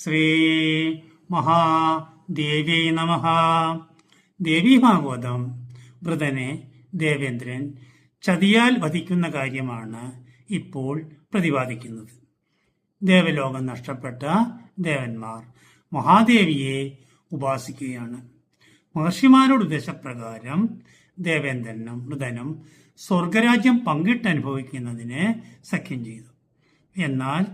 ശ്രീ മഹാദേവി നമ. ദേവീ ഭാഗവതം വൃതനെ ദേവേന്ദ്രൻ ചതിയാൽ വധിക്കുന്ന കാര്യമാണ് ഇപ്പോൾ പ്രതിപാദിക്കുന്നത്. ദേവലോകം നഷ്ടപ്പെട്ട ദേവന്മാർ മഹാദേവിയെ ഉപാസിക്കുകയാണ്. മഹർഷിമാരുടെ ഉദ്ദേശപ്രകാരം ദേവേന്ദ്രനും മൃതനും സ്വർഗരാജ്യം പങ്കിട്ടനുഭവിക്കുന്നതിന് സഖ്യം ചെയ്തു. എന്നാൽ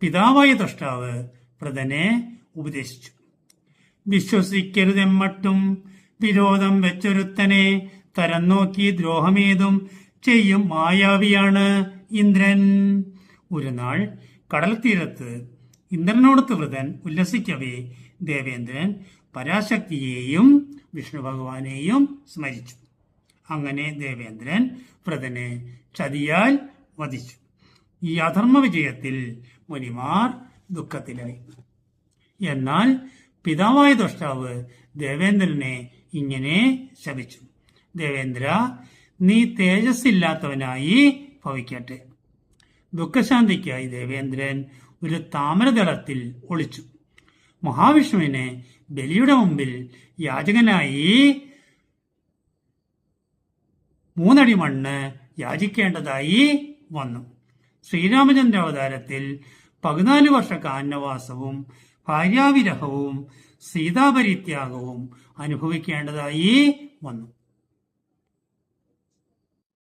പിതാവായ ദ്രഷ്ടാവ് പ്രതനെ ഉപദേശിച്ചു വിശ്വസിക്കരുതെമ്മട്ടും വിരോധം വെച്ചൊരുത്തനെ തരം നോക്കി ദ്രോഹമേതും ചെയ്യും മായാവിയാണ് ഇന്ദ്രൻ ഒരു നാൾ കടൽ തീരത്ത് ഇന്ദ്രനോടത്ത് വൃതൻ ഉല്ലസിക്കവേ ദേവേന്ദ്രൻ പരാശക്തിയെയും വിഷ്ണു ഭഗവാനെയും സ്മരിച്ചു അങ്ങനെ ദേവേന്ദ്രൻ വ്രതനെ ചതിയാൽ വധിച്ചു ഈ അധർമ്മ വിജയത്തിൽ മുനിമാർ ദുഃഖത്തിലായി. എന്നാൽ പിതാവായ ദുഷ്ടാവ് ദേവേന്ദ്രനെ ഇങ്ങനെ ശപിച്ചു. ദേവേന്ദ്ര നീ തേജസ്സില്ലാത്തവനായി ഭവിക്കട്ടെ. ദുഃഖശാന്തിക്കായി ദേവേന്ദ്രൻ ഒരു താമരദളത്തിൽ ഒളിച്ചു. മഹാവിഷ്ണുവിനെ ബലിയുടെ മുമ്പിൽ യാചകനായി മൂന്നടി മണ്ണ് യാചിക്കേണ്ടതായി വന്നു. ശ്രീരാമചന്ദ്ര അവതാരത്തിൽ പതിനാല് വർഷ കാന്നവാസവും ഭാര്യാവിരഹവും സീതാപരിത്യാഗവും അനുഭവിക്കേണ്ടതായി വന്നു.